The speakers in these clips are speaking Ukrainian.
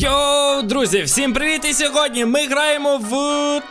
Йоу, друзі, всім привіт! І сьогодні ми граємо в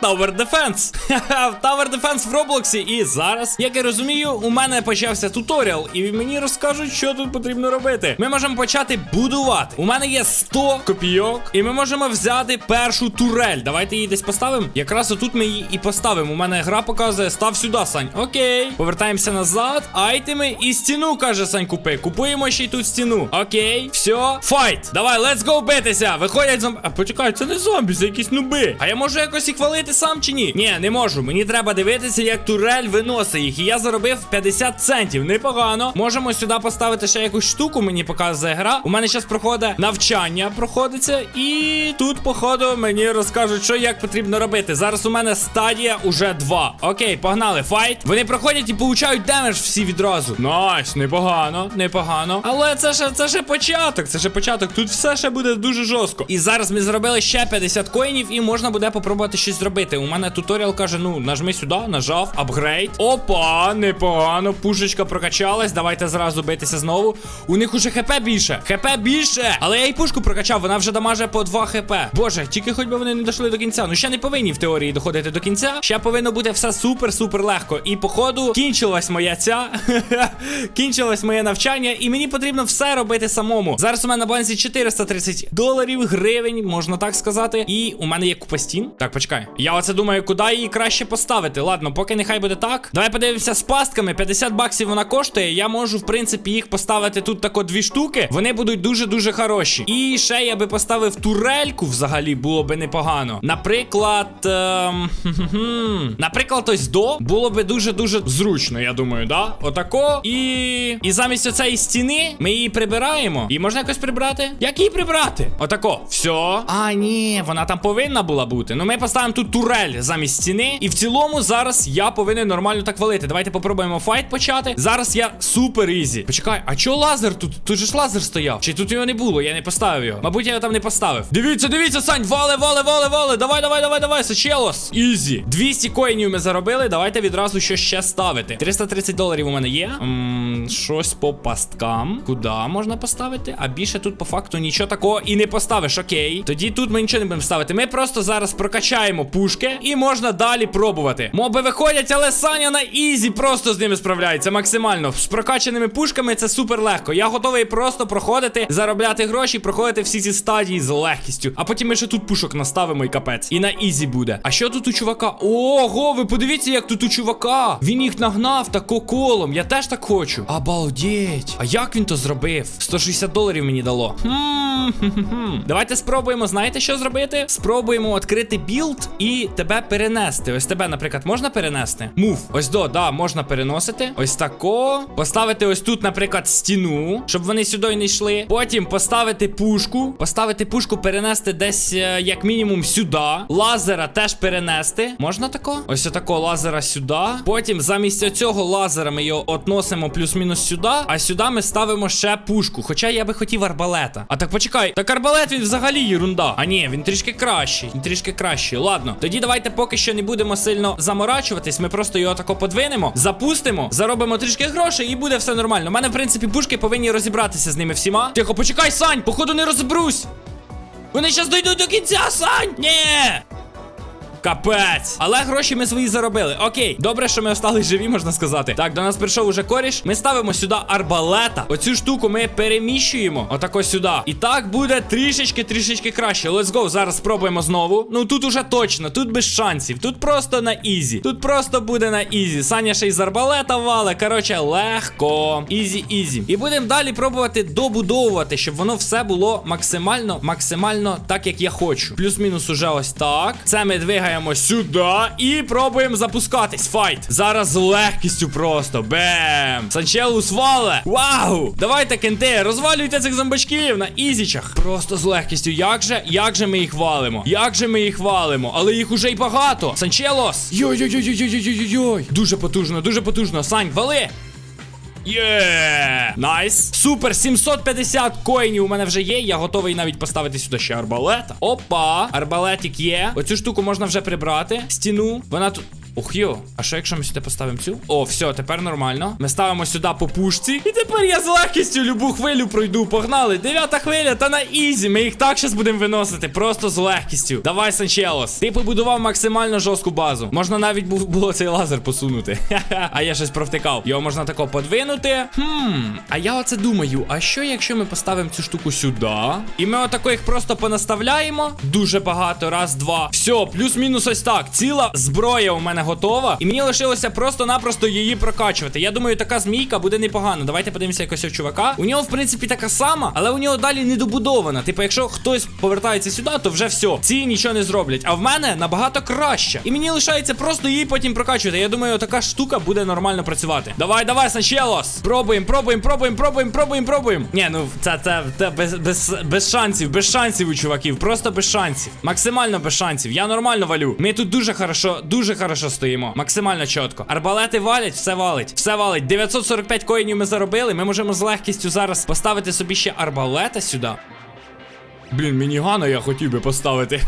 Tower Defense. В Tower Defense в Роблоксі. І зараз, як я розумію, у мене почався туторіал, і мені розкажуть, що тут потрібно робити. Ми можемо почати будувати. У мене є 100 копійок, і ми можемо взяти першу турель. Давайте її десь поставимо. Якраз отут ми її і поставимо. У мене гра показує, став сюди, Сань. Окей. Повертаємося назад. Айтеми і стіну, каже Сань, купи. Купуємо ще й тут стіну. Окей, все. Файт. Давай, let's go битися. Виходять зомбі. А почекай, це не зомбі, це якісь нуби. А я можу якось їх валити сам чи ні? Ні, не можу. Мені треба дивитися, як турель виносить їх. І я заробив 50 центів. Непогано. Можемо сюди поставити ще якусь штуку, мені показує гра. У мене зараз проходить навчання, проходиться. І тут, походу, мені розкажуть, що як потрібно робити. Зараз у мене стадія уже 2. Окей, погнали, файт. Вони проходять і получають демедж всі відразу. Найс, непогано, непогано. Але це ще це ще початок. Це ще початок. Тут все ще буде дуже жорстко. І зараз ми зробили ще 50 коїнів, і можна буде попробувати щось зробити. У мене туторіал каже: ну, нажми сюди, нажав, апгрейд. Опа, непогано. Пушечка прокачалась. Давайте зразу битися знову. У них уже хп більше. ХП більше. Але я і пушку прокачав, вона вже дамаже по 2 хп. Боже, тільки хоч би вони не дійшли до кінця. Ну ще не повинні в теорії доходити до кінця. Ще повинно бути все супер-супер легко. І походу кінчилась моя ця. Кінчилось моє навчання, і мені потрібно все робити самому. Зараз у мене на балансі 430 доларів, гривень, можна так сказати. І у мене є купа стін. Так, почекай. Я оце думаю, куди її краще поставити. Ладно, поки нехай буде так. Давай подивимося з пастками. 50 баксів вона коштує. Я можу, в принципі, їх поставити тут тако дві штуки. Вони будуть дуже-дуже хороші. І ще я би поставив турельку взагалі, було би непогано. Наприклад, ем... наприклад, ось до було би дуже-дуже зручно, я думаю, да? Отако. І. І замість оцеї стіни ми її прибираємо. І можна якось прибрати? Як її прибрати? Отако. Все. А, ні, вона там повинна була бути. Ну ми поставимо тут турель замість стіни. І в цілому зараз я повинен нормально так валити. Давайте попробуємо файт почати. Зараз я супер ізі. Почекай, а чого лазер тут? Тут же ж лазер стояв. Чи тут його не було? Я не поставив його. Мабуть, я його там не поставив. Дивіться, дивіться, Сань, вали, вали, вали, вали. Давай, давай, давай, давай, Сачелос. Ізі. 200 коїнів ми заробили. Давайте відразу що ще ставити. 330 доларів у мене є. М, щось по пасткам. Куди можна поставити? А більше тут по факту нічого такого і не поставиш. Окей. Тоді тут ми нічого не будемо ставити. Ми просто зараз прокачаємо пушки і можна далі пробувати. Моби виходять, але Саня на ізі просто з ними справляється максимально. З прокачаними пушками це супер легко. Я готовий просто проходити, заробляти гроші, проходити всі ці стадії з легкістю. А потім ми ще тут пушок наставимо і капець. І на ізі буде. А що тут у чувака? Ого, ви подивіться, як тут у чувака. Він їх нагнав тако колом. Я теж так хочу. Обалдеть. А як він то зробив? 160 доларів мені дало. Хм, Давайте спробуємо, знаєте, що зробити? Спробуємо відкрити білд і тебе перенести. Ось тебе, наприклад, можна перенести? Мув. Ось до, да, можна переносити. Ось тако. Поставити ось тут, наприклад, стіну, щоб вони сюди не йшли. Потім поставити пушку. Поставити пушку, перенести десь, е, як мінімум, сюди. Лазера теж перенести. Можна тако? Ось отако лазера сюди. Потім замість оцього лазера ми його относимо плюс-мінус сюди. А сюди ми ставимо ще пушку. Хоча я би хотів арбалета. А так почекай, так арбалет він взагалі єрунда. А ні, він трішки кращий. Він трішки кращий. Ладно, тоді давайте поки що не будемо сильно заморачуватись. Ми просто його тако подвинемо, запустимо, заробимо трішки грошей і буде все нормально. У мене, в принципі, пушки повинні розібратися з ними всіма. Тихо, почекай, Сань, походу не розберусь. Вони зараз дійдуть до кінця, Сань! Ні! Капець. Але гроші ми свої заробили. Окей, добре, що ми остались живі, можна сказати. Так, до нас прийшов уже коріш. Ми ставимо сюди арбалета. Оцю штуку ми переміщуємо. Отако сюди. І так буде трішечки, трішечки краще. Let's go. Зараз спробуємо знову. Ну тут уже точно, тут без шансів. Тут просто на ізі. Тут просто буде на ізі. Саня ще й з арбалета вале. Коротше, легко. Ізі, ізі. І будемо далі пробувати добудовувати, щоб воно все було максимально, максимально так, як я хочу. Плюс-мінус уже ось так. Це ми двигаємо сюди і пробуємо запускатись. Файт. Зараз з легкістю просто. Бем. Санчелус вале. Вау! Давайте, кенте, розвалюйте цих зомбачків на ізічах. Просто з легкістю. Як же, як же ми їх валимо? Як же ми їх валимо? Але їх уже й багато. Санчелос. Йой-йой-йой-йой-йой-йой-йой. Дуже потужно, дуже потужно. Сань, вали. Є! Найс! Супер! 750 коїнів у мене вже є. Я готовий навіть поставити сюди ще арбалета. Опа! Арбалетик є. Оцю штуку можна вже прибрати. Стіну. Вона тут. Йо, а що якщо ми сюди поставимо цю? О, все, тепер нормально. Ми ставимо сюди по пушці. І тепер я з легкістю любу хвилю пройду. Погнали. Дев'ята хвиля, та на ізі. Ми їх так щас будемо виносити. Просто з легкістю. Давай, Санчелос. Ти побудував максимально жорстку базу. Можна навіть бу- було цей лазер посунути. А я щось провтикав. Його можна тако подвинути. Хм. А я оце думаю, а що якщо ми поставимо цю штуку сюди? І ми отако їх просто понаставляємо. Дуже багато. Раз, два. Все, плюс-мінус ось так. Ціла зброя у мене готова. І мені лишилося просто-напросто її прокачувати. Я думаю, така змійка буде непогана. Давайте подивимося якось у чувака. У нього, в принципі, така сама, але у нього далі не добудована. Типу, якщо хтось повертається сюди, то вже все. Ці нічого не зроблять. А в мене набагато краще. І мені лишається просто її потім прокачувати. Я думаю, така штука буде нормально працювати. Давай, давай, Санчелос. Пробуємо, пробуємо, пробуємо, пробуємо, пробуємо, пробуємо. Ні, ну це, це, це без, без, без шансів, без шансів у чуваків. Просто без шансів. Максимально без шансів. Я нормально валю. Ми тут дуже хорошо, дуже хорошо стоїмо. Максимально чітко. Арбалети валять, все валить. Все валить. 945 коїнів ми заробили. Ми можемо з легкістю зараз поставити собі ще арбалета сюди. Блін, мінігана я хотів би поставити.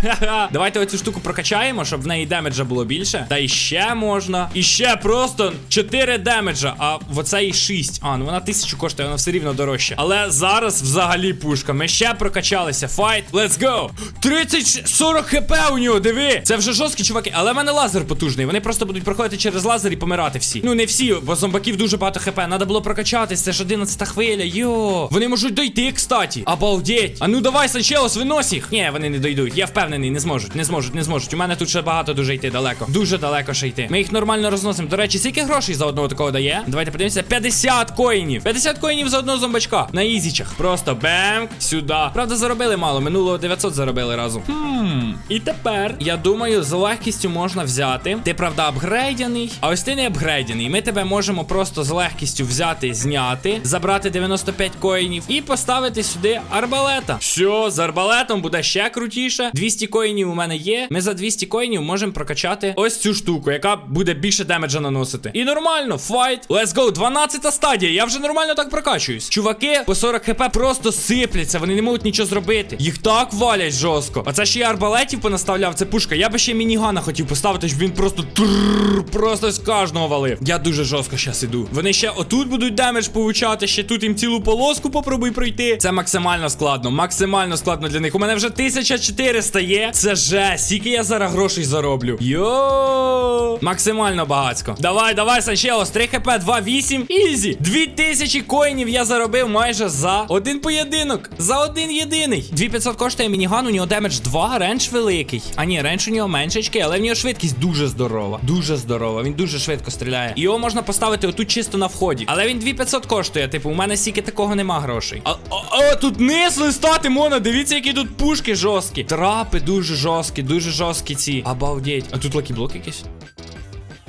Давайте оцю штуку прокачаємо, щоб в неї демеджа було більше. Та і ще можна. І ще просто 4 демеджа. А в оцей 6. А, ну вона тисячу коштує, вона все рівно дорожче. Але зараз взагалі пушка. Ми ще прокачалися. Файт. Let's go. 30 40 хп у нього, диви. Це вже жорсткі чуваки. Але в мене лазер потужний. Вони просто будуть проходити через лазер і помирати всі. Ну не всі, бо зомбаків дуже багато хп. Надо було прокачатись. Це ж 11 хвиля. Йо. Вони можуть дойти, кстати. Обалдеть. А ну давай, Санчелос, винось їх. Ні, вони не дойдуть. Я впевнений, не зможуть, не зможуть, не зможуть. У мене тут ще багато дуже йти далеко. Дуже далеко ще йти. Ми їх нормально розносимо. До речі, скільки грошей за одного такого дає? Давайте подивимося. 50 коїнів. 50 коїнів за одного зомбачка. На ізічах. Просто бемк сюди. Правда, заробили мало. Минулого 900 заробили разом. Хм. І тепер, я думаю, з легкістю можна взяти. Ти, правда, апгрейдяний. А ось ти не апгрейдяний. Ми тебе можемо просто з легкістю взяти, зняти, забрати 95 коїнів і поставити сюди арбалета. Все, з арбалетом буде ще крутіше. 200 коїнів у мене є. Ми за 200 коїнів можемо прокачати ось цю штуку, яка буде більше демеджа наносити. І нормально, файт. Let's go. 12 стадія. Я вже нормально так прокачуюсь. Чуваки по 40 хп просто сипляться, вони не можуть нічого зробити. Їх так валять жорстко. А це ще й арбалетів понаставляв. Це пушка. Я би ще мінігана хотів поставити, щоб він просто трррр, просто з кожного валив. Я дуже жорстко зараз іду. Вони ще отут будуть демедж получати, ще тут їм цілу полоску попробуй пройти. Це максимально складно, максимально складно для них. У мене вже 1400 є. Це жесть. Скільки я зараз грошей зароблю. Йо. Максимально багацько. Давай, давай, Санчелос, 3 хп, 2-8. Ізі. 2000 коїнів я заробив майже за один поєдинок. За один єдиний. 2500 коштує мініган, у нього демедж 2, рендж великий. А ні, рендж у нього меншечкий, але в нього швидкість дуже здорова. Дуже здорова. Він дуже швидко стріляє. Його можна поставити отут чисто на вході. Але він 2500 коштує. Типу, у мене стільки такого нема грошей. А, а, а тут низ листати можна. Дивіться, які тут пушки жорсткі. Трапи дуже жорсткі, дуже жорсткі ці. Обалдеть. А тут лакіблок якийсь?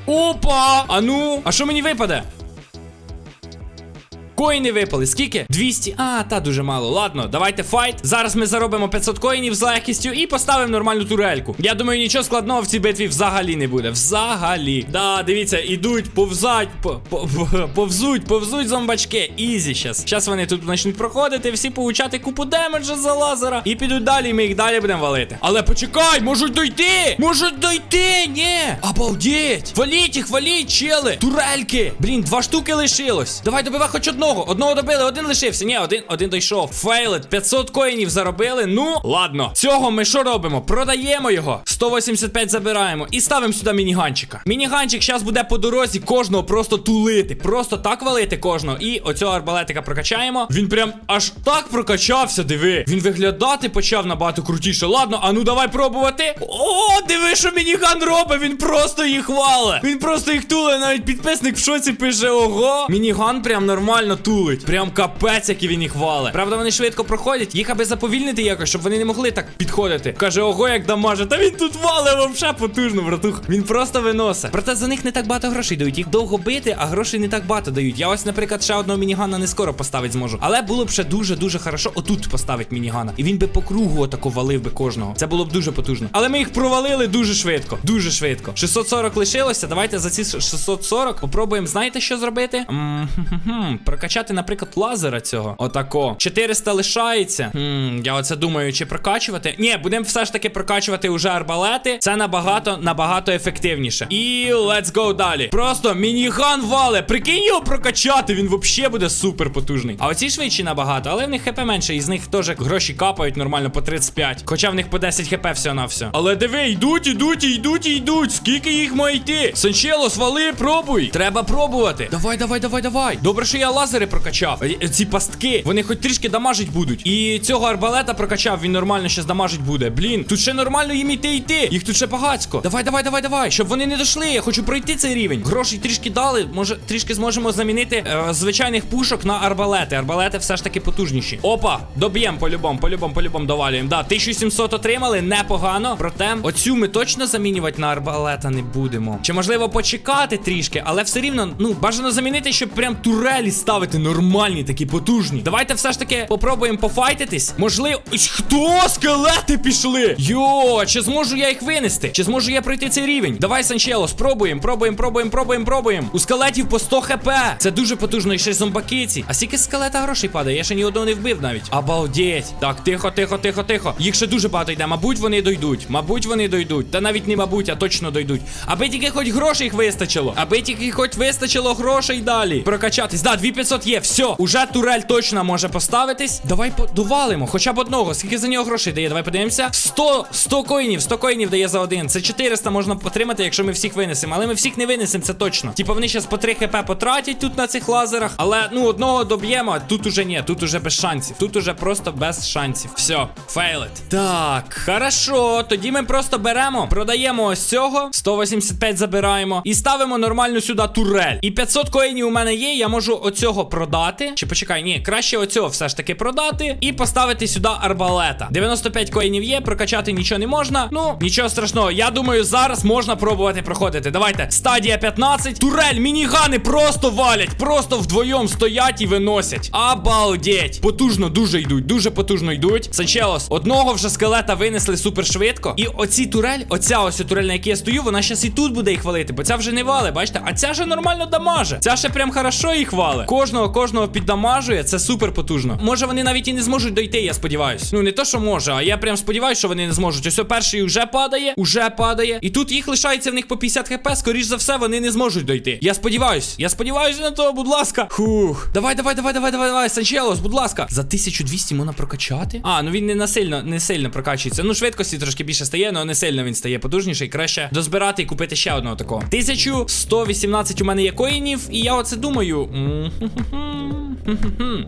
Опа! А ну, а що мені випаде? Коїни випали. Скільки? 200. А, та дуже мало. Ладно, давайте файт. Зараз ми заробимо 500 коїнів з легкістю і поставимо нормальну турельку. Я думаю, нічого складного в цій битві взагалі не буде. Взагалі. Да, дивіться, ідуть, повзать, по- по- по- повзуть, повзуть зомбачки. Ізі щас. Щас вони тут почнуть проходити, всі получати купу демеджа за лазера. І підуть далі, і ми їх далі будемо валити. Але почекай, можуть дойти! Можуть дойти! Ні! Обалдеть! Валіть їх, валіть, чели! Турельки! Блін, два штуки лишилось. Давай добивай хоч одного. Одного добили, один лишився. Ні, один, один дійшов. Фейлет, 500 коїнів заробили. Ну, ладно. Цього ми що робимо? Продаємо його. 185 забираємо і ставимо сюди мініганчика. Мініганчик зараз буде по дорозі кожного просто тулити. Просто так валити кожного. І оцього арбалетика прокачаємо. Він прям аж так прокачався, диви. Він виглядати почав набагато крутіше. Ладно, а ну давай пробувати. О, диви, що мініган робить. Він просто їх вале. Він просто їх туле. Навіть підписник в шоці пише: ого. Мініган прям нормально тулить. Прям капець, який він їх вале. Правда, вони швидко проходять. Їх аби заповільнити якось, щоб вони не могли так підходити. Каже, ого, як дамаже. Та він тут вале вообще потужно, братух. Він просто виносить. Проте за них не так багато грошей дають. Їх довго бити, а грошей не так багато дають. Я ось, наприклад, ще одного мінігана не скоро поставити зможу. Але було б ще дуже-дуже хорошо отут поставити мінігана. І він би по кругу отако валив би кожного. Це було б дуже потужно. Але ми їх провалили дуже швидко. Дуже швидко. 640 лишилося. Давайте за ці 640 попробуємо, знаєте, що зробити? М, хм-хм-хм. Прокачати, наприклад, лазера цього. Отако. 400 лишається. Хм, я оце думаю, чи прокачувати. Ні, будемо все ж таки прокачувати уже арбалети. Це набагато, набагато ефективніше. І let's go далі. Просто мініган вале. Прикинь його прокачати. Він взагалі буде супер потужний. А оці швидші набагато, але в них хп менше, і з них теж гроші капають нормально по 35. Хоча в них по 10 хп все на все. Але диви, йдуть, йдуть, йдуть, йдуть. Скільки їх має йти? Санчело, свали, пробуй. Треба пробувати. Давай, давай, давай, давай. Добре, що я лазери прокачав. Е, Ці пастки, вони хоч трішки дамажить будуть. І цього арбалета прокачав, він нормально щас дамажить буде. Блін, тут ще нормально їм йти йти. Їх тут ще багацько. Давай, давай, давай, давай. Щоб вони не дійшли. Я хочу пройти цей рівень. Грошей трішки дали. Може, трішки зможемо замінити е, звичайних пушок на арбалети. Арбалети все ж таки потужніші. Опа, доб'єм по-любому, по-любому, по-любому довалюємо. Да, 1700 отримали, непогано. Проте, оцю ми точно замінювати на арбалета не будемо. Чи можливо почекати трішки, але все рівно, ну, бажано замінити, щоб прям турелі ставити нормальні, такі потужні. Давайте все ж таки попробуємо пофайтитись. Можливо. Хто? Скелети пішли? Йо, чи зможу я їх винести? Чи зможу я пройти цей рівень? Давай, Санчело, спробуємо, пробуємо, пробуємо, пробуємо, пробуємо. У скелетів по 100 хп. Це дуже потужно, і ще зомбакиці. А скільки скелета грошей падає? Я ще ні одного не вбив навіть. Обалдеть. Так, тихо, тихо, тихо, тихо. Їх ще дуже багато йде. Мабуть, вони дойдуть. Мабуть, вони дойдуть. Та навіть не мабуть, а точно дойдуть. Аби тільки хоч грошей їх вистачило. Аби тільки хоч вистачило грошей далі. Прокачатись. Да, 2500 є. Все. Уже турель точно може поставитись. Давай подувалимо. Хоча б одного. Скільки за нього грошей дає? Давай подивимося. 100, 100 коїнів, 100 коїнів дає за один. Це 400 можна отримати, якщо ми всіх винесемо. Але ми всіх не винесемо, це точно. Типа вони зараз по 3 хп потратять тут на цих лазерах. Але ну одного доб'ємо, тут уже ні. Тут уже без шансів. Тут уже просто без шансів. Все, фейлит. Так, хорошо. Тоді ми просто беремо, продаємо ось цього. 185 забираємо. І ставимо нормальну сюди турель. І 500 коїнів у мене є. Я можу оцього продати. Чи почекай, ні, краще оцього все ж таки продати. І поставити сюди арбалета. 95 коїнів є, прокачати нічого не можна. Ну, нічого страшного. Я думаю, зараз можна пробувати проходити. Давайте. Стадія 15. Турель, мінігани просто валять. Просто вдвоєм стоять і виносять. Обалдеть. Потужно дуже йдуть, дуже потужно йдуть. Санчелос, одного вже скелета винесли супер швидко. І оці турель, оця ось турель, на якій я стою, вона щас і тут буде їх валити, бо ця вже не вали, бачите? А ця вже нормально дамаже. Ця ще прям хорошо їх вали. Кожного, кожного піддамажує, це супер потужно. Може вони навіть і не зможуть дойти, я сподіваюсь. Ну не то, що може, а я прям сподіваюся, що вони не зможуть. Ось перший вже падає, уже падає. І тут їх лишається в них по 50 хп. Скоріш за все, вони не зможуть дойти. Я сподіваюсь. Я сподіваюся на то, будь ласка. Хух. Давай, давай, давай, давай, давай, давай, Санчелос, будь ласка. За 1200 можна прокачати. А, ну він не насильно, не сильно прокачується. Ну, швидкості трошки більше стає, але не сильно він стає потужніший. Краще дозбирати і купити ще одного такого. 1118 у мене є коїнів, і я оце думаю.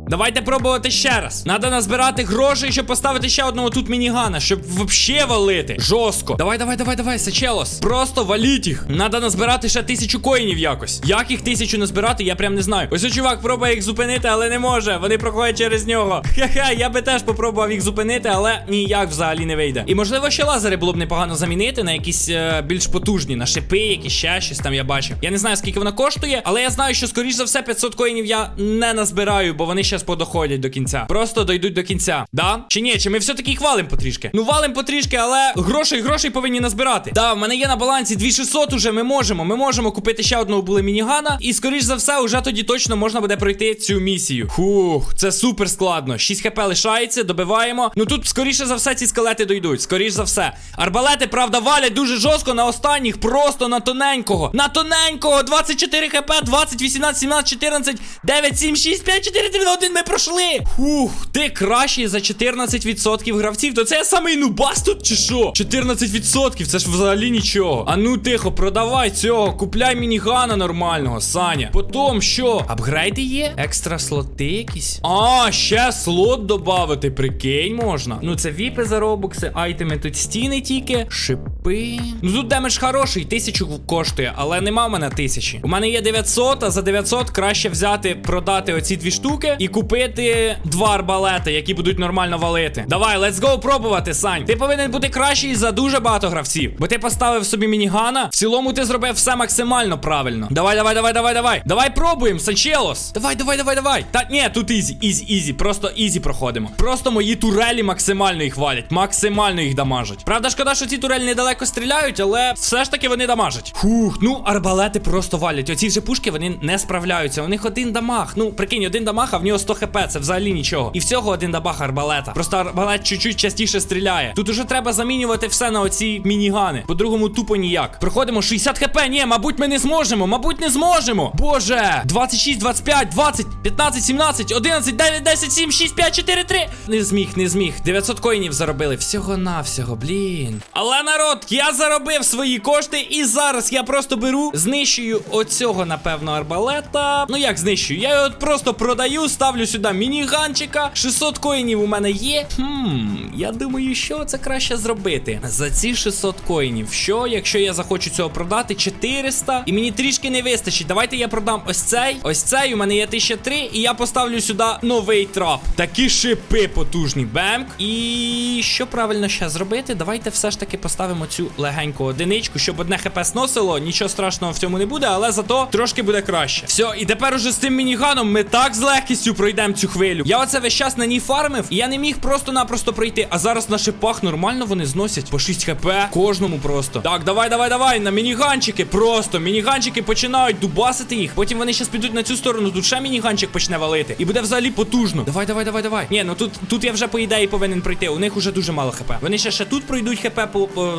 Давайте пробувати ще раз. Надо назбирати грошей, щоб поставити ще одного тут мінігана, щоб вообще валити. Жорстко. Давай, давай, давай, давай, Сачелос. Просто валіть їх. Надо назбирати ще тисячу коїнів якось. Як їх тисячу назбирати, я прям не знаю. Ось чувак пробує їх зупинити, але не може. Вони проходять через нього. Ха-ха, я би теж попробував їх зупинити, але ніяк взагалі не вийде. І можливо, ще лазери було б непогано замінити на якісь е, більш потужні, на шипи, якісь ще щось там я бачив. Я не знаю, скільки воно коштує, але я знаю, що скоріш за все 500 коїнів я не назбираю, бо вони зараз подоходять до кінця. Просто дойдуть до кінця. Да? Чи ні? Чи ми все-таки їх валим потрішки? Ну, валим потрішки, але грошей, грошей повинні назбирати. Да, в мене є на балансі 2600 уже. Ми можемо. Ми можемо купити ще одного були мінігана. І скоріш за все, уже тоді точно можна буде пройти цю місію. Хух, це супер складно. 6 хп лишається, добиваємо. Ну тут, скоріше за все, ці скелети дойдуть. Скоріш за все. Арбалети, правда, валять дуже жорстко на останніх, просто на тоненького. На тоненького. 24 хп, 20, 18, 17, 14, 9, 7, 6, 5, 4, 3, 2, 1. Ми пройшли. Хух, ти кращий за 14% гравців. То це я самий нубас тут чи що? 14%, це ж взагалі нічого. А ну тихо, продавай цього, купляй мінігана нормального, Саня. Потім що? Апгрейди є? Екстра слоти якісь? А, ще слот додати, прикинь, можна. Ну це віпи за робокси, айтеми тут стіни тільки, шипи. Ну тут демедж хороший, тисячу коштує, але нема в мене тисячі. У мене є 900, а за 900 краще взяти, продати оці дві штуки і купити два арбалети, які будуть нормально валити. Давай, let's go пробувати, Сань. Ти повинен бути кращий за дуже багато гравців. Бо ти поставив собі мінігана. В цілому ти зробив все максимально правильно. Давай, давай, давай, давай, давай. Давай пробуємо, Санчелос. Давай, давай, давай, давай. Та ні, тут ізі, ізі, ізі. Просто ізі проходимо. Просто мої турелі максимально їх валять. Максимально їх дамажать. Правда, шкода, що ці турелі недалеко стріляють, але все ж таки вони дамажать. Фух, ну арбалети просто валять. Оці вже пушки вони не справляються. У них один дамаг. Ну прикинь, один дамаг, а в нього 100 хп, це взагалі нічого. І всього один дамаг арбалета. Просто арбалет чуть-чуть частіше стріляє. Тут уже треба замінювати все на оці мінігани. По-другому тупо ніяк. Проходимо 60 хп. Ні, мабуть, ми не зможемо. Мабуть, не зможемо. Боже, 26, 25, 20, 15, 17, 11, 9, 10, 7, 6, 5, 4, 3. Не зміг, не зміг. 900 коїнів заробили. Всього навсього, блін. Але народ, я заробив свої кошти, і зараз я просто беру, знищую оцього, напевно, арбалета. Ну як знищую? Я його просто продаю, ставлю сюди мініганчика. 600 коїнів у мене є. Хм, я думаю, що це краще зробити. За ці 600 коїнів. Що, якщо я захочу цього продати? 400. І мені трішки не вистачить. Давайте я продам ось цей. Ось цей. У мене є 1003. І я поставлю сюди новий трап. Такі шипи потужні. Бемк. І що правильно ще зробити? Давайте все ж таки поставимо цю легеньку одиничку, щоб одне хп сносило. Нічого страшного в цьому не буде, але зато трошки буде краще. Все, і тепер уже з тим мініганом ми так з легкістю пройдемо цю хвилю. Я оце весь час на ній фармив, і я не міг просто-напросто пройти. А зараз на шипах нормально вони зносять по 6 хп кожному просто. Так, давай, давай, давай. На мініганчики. Просто мініганчики починають дубасити їх. Потім вони щас підуть на цю сторону. Тут ще мініганчик почне валити. І буде взагалі потужно. Давай, давай, давай, давай. Ні, ну тут, тут я вже по ідеї повинен пройти. У них уже дуже мало хп. Вони ще ще тут пройдуть хп, по, по,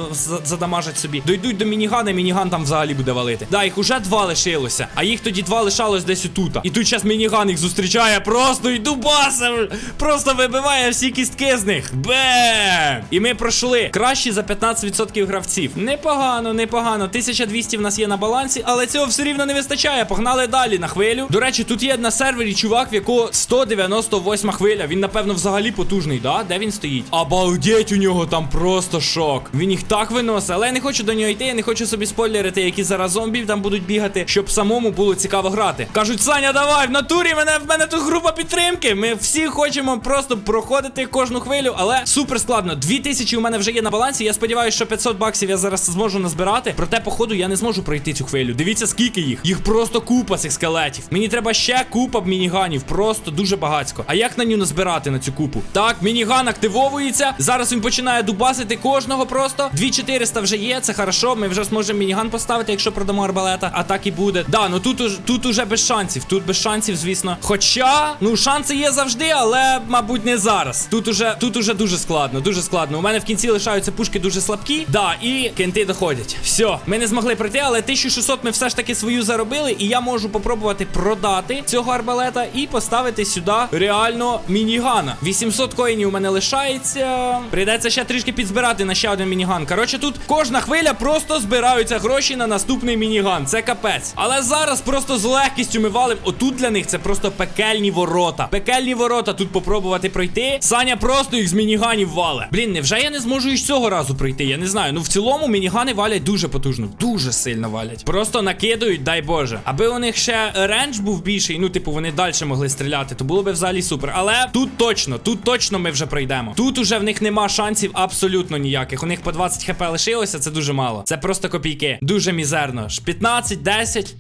задамажать собі. Дойдуть до мінігана, мініган там взагалі буде валити. Да, їх уже два лишилося. А їх тоді два лишалось десь отут. І тут зараз мініган їх зустрічає просто і дубасив. Просто вибиває всі кістки з них. Бем! І ми пройшли. Кращі за 15% гравців. Непогано, непогано. 1200 в нас є на балансі, але цього все рівно не вистачає. Погнали далі на хвилю. До речі, тут є на сервері чувак, в якого 198 хвиля. Він, напевно, взагалі потужний, да? Де він стоїть? Обалдеть, у нього там просто шок. Він їх так виносить, але я не хочу до нього йти, я не хочу собі спойлерити, які зараз зомбі там будуть бігати, щоб самому було цікаво грати. Кажуть, Саня, давай, в натурі мене в мене тут група підтримки. Ми всі хочемо просто проходити кожну хвилю, але супер складно. 2000 у мене вже є на балансі. Я сподіваюся, що 500 баксів я зараз зможу назбирати. Проте, походу, я не зможу пройти цю хвилю. Дивіться, скільки їх. Їх просто купа цих скелетів. Мені треба ще купа мініганів. Просто дуже багацько. А як на нього назбирати на цю купу? Так, мініган активовується. Зараз він починає дубасити кожного просто. 2400 вже є, це хорошо. Ми вже зможемо мініган поставити, якщо продамо арбалета. А так і буде. Да, ну тут тут уже без шансів. Тут без шансів, звісно. Хоча, ну шанси є завжди, але, мабуть, не зараз. Тут уже тут уже дуже складно, дуже складно. У мене в кінці лишаються пушки дуже слабкі. Да, і кенти доходять. Все, ми не змогли пройти, але 1600 ми все ж таки свою заробили. І я можу попробувати продати цього арбалета і поставити сюди реально мінігана. 800 коїнів у мене лишається. Прийдеться ще трішки підзбирати на ще один мініган. Коротше, тут кожна хвиля просто збираються гроші на наступний мініган. Це капець. Але зараз просто з легкістю ми валим. Отут для них це просто пекельні ворота. Пекельні ворота тут попробувати пройти. Саня просто їх з мініганів вале. Блін, невже я не зможу і цього разу пройти? Я не знаю. Ну в цілому мінігани валять дуже потужно, дуже сильно валять. Просто накидують, дай Боже. Аби у них ще рендж був більший, ну, типу, вони далі могли стріляти, то було би взагалі супер. Але тут точно, тут точно ми вже пройдемо. Тут уже в них нема шансів абсолютно ніяких. У них по 20 хп лишилося, це дуже мало. Це просто копійки. Дуже мізерно. Ж 15, 10.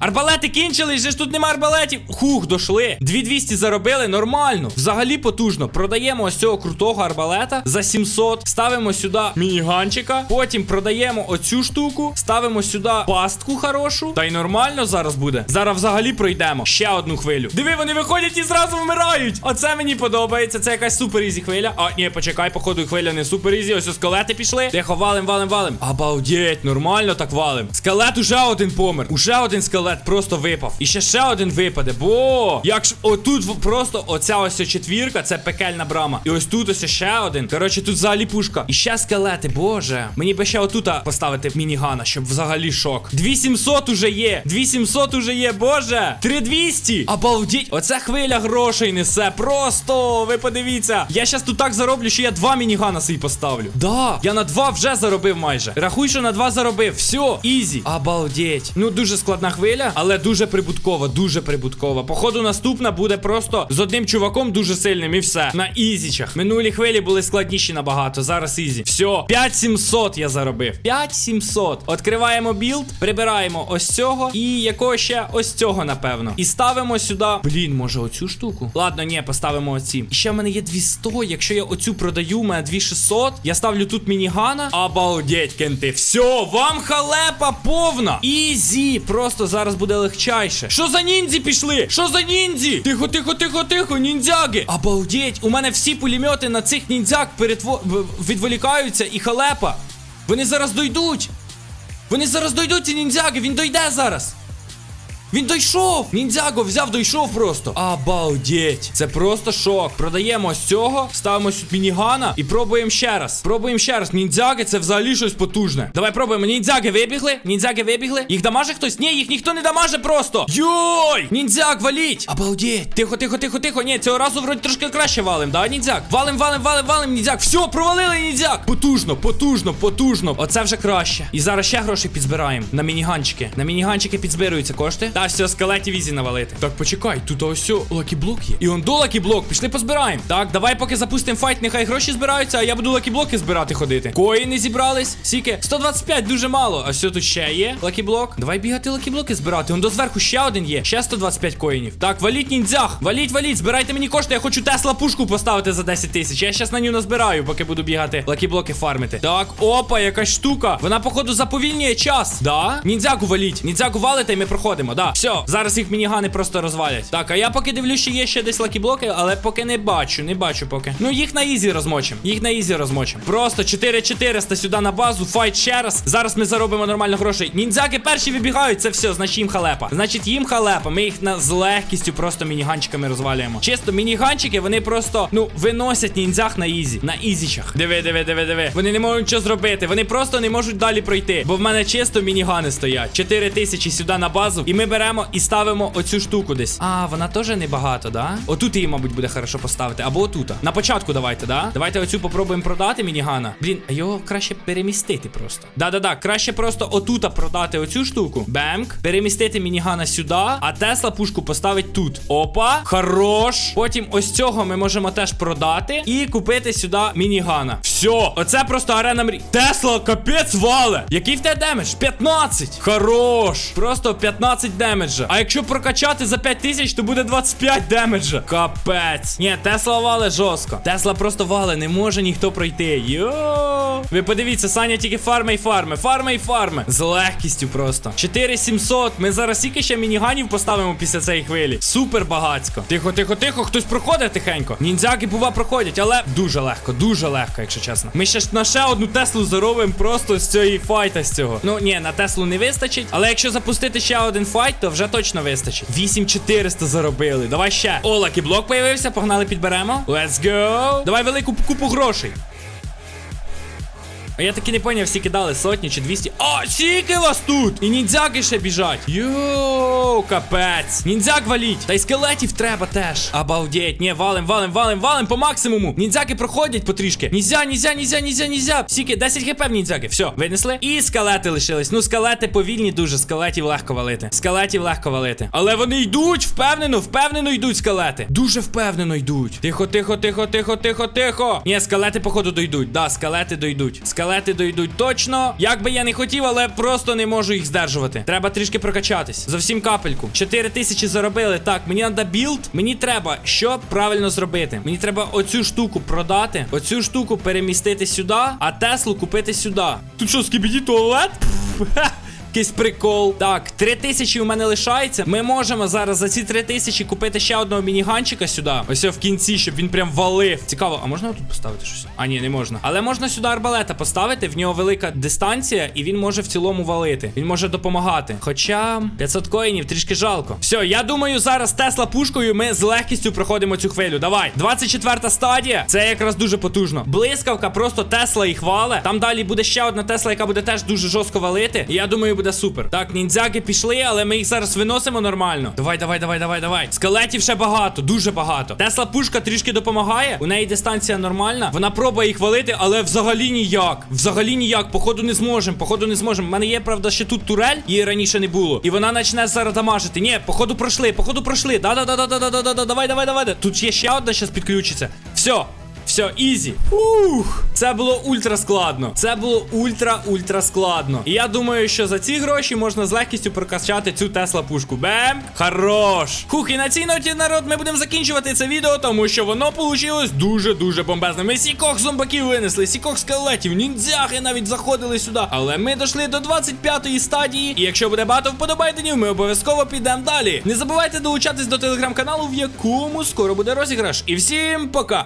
Арбалети кінчились, же ж тут нема арбалетів. Хух, дошли. 2200 заробили, нормально. Взагалі потужно. Продаємо ось цього крутого арбалета за 700. Ставимо сюди мініганчика. Потім продаємо оцю штуку. Ставимо сюди пастку хорошу. Та й нормально зараз буде. Зараз взагалі пройдемо. Ще одну хвилю. Диви, вони виходять і зразу вмирають. Оце мені подобається. Це якась супер ізі хвиля. А, ні, почекай, походу, хвиля не супер ізі. Ось скелети пішли. Тихо, валим, валим, валим. Обалдеть, нормально так валим. Скелет уже один помер. Уже один скелет просто випав. І ще ще один випаде. Бо як ж отут просто оця ось четвірка, це пекельна брама. І ось тут ось ще один. Коротше, тут взагалі пушка. І ще скелети, боже. Мені би ще отута поставити мінігана, щоб взагалі шок. 2700 уже є. 2700 уже є, боже. 3200. Обалдіть. Оце хвиля грошей несе. Просто ви подивіться. Я щас тут так зароблю, що я два мінігана собі поставлю. Да, я на два вже заробив майже. Рахуй, що на два заробив. Все, ізі. Обалдеть. Ну, дуже складна хвиля, але дуже прибуткова, дуже прибуткова. Походу, наступна буде просто з одним чуваком дуже сильним і все. На ізічах. Минулі хвилі були складніші набагато. Зараз ізі. Все, 5700 я заробив. 5700. Відкриваємо білд, прибираємо ось цього і якого ще ось цього, напевно. І ставимо сюди. Блін, може оцю штуку? Ладно, ні, поставимо оці. І ще в мене є 200. Якщо я оцю продаю, у мене 2600. Я ставлю тут мінігана. Обалдеть, кенти. Все, вам халепа повна. Ізі. Просто зараз зараз буде легчайше. Що за ніндзі пішли? Що за ніндзі? Тихо, тихо, тихо, тихо, ніндзяги. Обалдеть, у мене всі пулемети на цих ніндзяк перетво... відволікаються і халепа. Вони зараз дойдуть. Вони зараз дойдуть, ці ніндзяги, він дойде зараз. Він дійшов! Ніндзяго взяв, дійшов просто. Обалдеть! Це просто шок. Продаємо ось цього, ставимо сюди мінігана і пробуємо ще раз. Пробуємо ще раз. Ніндзяги це взагалі щось потужне. Давай пробуємо. Ніндзяги вибігли. Ніндзяги вибігли. Їх дамаже хтось? Ні, їх ніхто не дамаже просто. Йой! Ніндзяк, валіть! Обалдеть! Тихо, тихо, тихо, тихо. Ні, цього разу вроді трошки краще валим, да, ніндзяк? Валим, валим, валим, валим, ніндзяк. Все, провалили ніндзяк! Потужно, потужно, потужно. Оце вже краще. І зараз ще гроші підзбираємо на мініганчики. На мініганчики підзбируються кошти. Все, скелетів ізі навалити. Так, почекай, тут ось лакіблок є. І он до лакіблок, пішли позбираємо. Так, давай поки запустимо файт, нехай гроші збираються, а я буду лакіблоки збирати ходити. Коїни зібрались. Сіки. 125, дуже мало. А що тут ще є? Лакіблок. Давай бігати лакіблоки збирати. Он до зверху ще один є. Ще 125 коїнів. Так, валіть ніндзях. Валіть, валіть, збирайте мені кошти. Я хочу Тесла пушку поставити за 10 тисяч. Я щас на нього назбираю, поки буду бігати лакіблоки фармити. Так, опа, якась штука. Вона, походу, заповільнює час. Да? Ніндзяку валіть. Ніндзяку валите, і ми проходимо. Да. Все, зараз їх мінігани просто розвалять. Так, а я поки дивлюсь, що є ще десь лакіблоки, але поки не бачу, не бачу поки. Ну, їх на ізі розмочим. Їх на ізі розмочим. Просто 4400 сюди на базу, файт ще раз. Зараз ми заробимо нормально грошей. Ніндзяки перші вибігають, це все, значить їм халепа. Значить, їм халепа. Ми їх на з легкістю просто мініганчиками розвалюємо. Чисто, мініганчики, вони просто, ну, виносять ніндзях на ізі. На ізічах. Диви, диви, диви, диви. Вони не можуть нічого зробити. Вони просто не можуть далі пройти. Бо в мене чисто мінігани стоять. 4000 сюди на базу. І ми беремо і ставимо оцю штуку десь. А, вона теж небагато, да? Отут її, мабуть, буде хорошо поставити. Або отут. На початку давайте, да? Давайте оцю попробуємо продати мінігана. Блін, а його краще перемістити просто. Да-да-да, краще просто отута продати оцю штуку. Бемк. Перемістити мінігана сюди, а Тесла пушку поставить тут. Опа, хорош. Потім ось цього ми можемо теж продати і купити сюди мінігана. Все, оце просто арена мрій. Тесла, капець вале. Який в тебе демедж? 15. Хорош. Просто 15 демеджа. А якщо прокачати за 5 тисяч, то буде 25 демеджа. Капець. Ні, Тесла вале жорстко. Тесла просто вале, не може ніхто пройти. Йо. Ви подивіться, Саня тільки фарми і фарми. Фарми і фарми. З легкістю просто. 4700. Ми зараз тільки ще мініганів поставимо після цієї хвилі. Супер багацько. Тихо, тихо, тихо. Хтось проходить тихенько. Ніндзяки, бува, проходять, але дуже легко, дуже легко, якщо чесно. Ми ще ж на ще одну Теслу заробимо просто з цієї файта з цього. Ну ні, на Теслу не вистачить. Але якщо запустити ще один файт, то вже точно вистачить. 8400 заробили. Давай ще. О, лакіблок появився, погнали підберемо. Let's go. Давай велику купу грошей. А я таки не поняв, всі кидали сотні чи 200. О, скільки вас тут! І ніндзяки ще біжать. Йоу, капець. Ніндзяк валіть. Та й скелетів треба теж. Обалдеть. Ні, валим, валим, валим, валим по максимуму. Ніндзяки проходять потрішки. Нізя, нізя, нізя, нізя, нізя. Скільки? 10 хп в ніндзяки. Все, винесли. І скелети лишились. Ну, скелети повільні дуже. Скелетів легко валити. Скелетів легко валити. Але вони йдуть, впевнено, впевнено йдуть скелети. Дуже впевнено йдуть. Тихо, тихо, тихо, тихо, тихо, тихо. Ні, скелети, походу, дойдуть. Да, скелети дойдуть. Скелети дойдуть точно. Як би я не хотів, але просто не можу їх здержувати. Треба трішки прокачатись. Зовсім капельку. 4 тисячі заробили. Так, мені треба білд. Мені треба що правильно зробити. Мені треба оцю штуку продати, оцю штуку перемістити сюди, а Теслу купити сюди. Тут що, скібіді туалет? Пф, Якийсь прикол. Так, 3 тисячі у мене лишається. Ми можемо зараз за ці 3 тисячі купити ще одного мініганчика сюди. Ось в кінці, щоб він прям валив. Цікаво, а можна тут поставити щось? А, ні, не можна. Але можна сюди арбалета поставити. В нього велика дистанція, і він може в цілому валити. Він може допомагати. Хоча 500 коїнів трішки жалко. Все, я думаю, зараз Тесла пушкою ми з легкістю проходимо цю хвилю. Давай. 24 стадія. Це якраз дуже потужно. Блискавка, просто Тесла і хвале. Там далі буде ще одна Тесла, яка буде теж дуже жорстко валити. І я думаю, буде супер. Так, ніндзяки пішли, але ми їх зараз виносимо нормально. Давай, давай, давай, давай, давай. Скелетів ще багато, дуже багато. Тесла пушка трішки допомагає. У неї дистанція нормальна. Вона пробує їх валити, але взагалі ніяк. Взагалі ніяк. Походу не зможемо. Походу не зможемо. У мене є, правда, ще тут турель, її раніше не було. І вона почне зараз дамажити. Ні, походу пройшли, походу пройшли. Да-да-да-да-да-да-да-да. Давай, давай, давай. Тут є ще одна, зараз підключиться. Все. Все, ізі. Ух, це було ультра складно. Це було ультра-ультра складно. І я думаю, що за ці гроші можна з легкістю прокачати цю Тесла пушку. Бем! Хорош! Хух, і на цій ноті, народ, ми будемо закінчувати це відео, тому що воно получилось дуже-дуже бомбезним. Ми сікох зомбаків винесли, сікох скелетів, ніндзяги навіть заходили сюди. Але ми дійшли до 25-ї стадії. І якщо буде багато вподобайденів, ми обов'язково підемо далі. Не забувайте долучатись до телеграм-каналу, в якому скоро буде розіграш. І всім пока!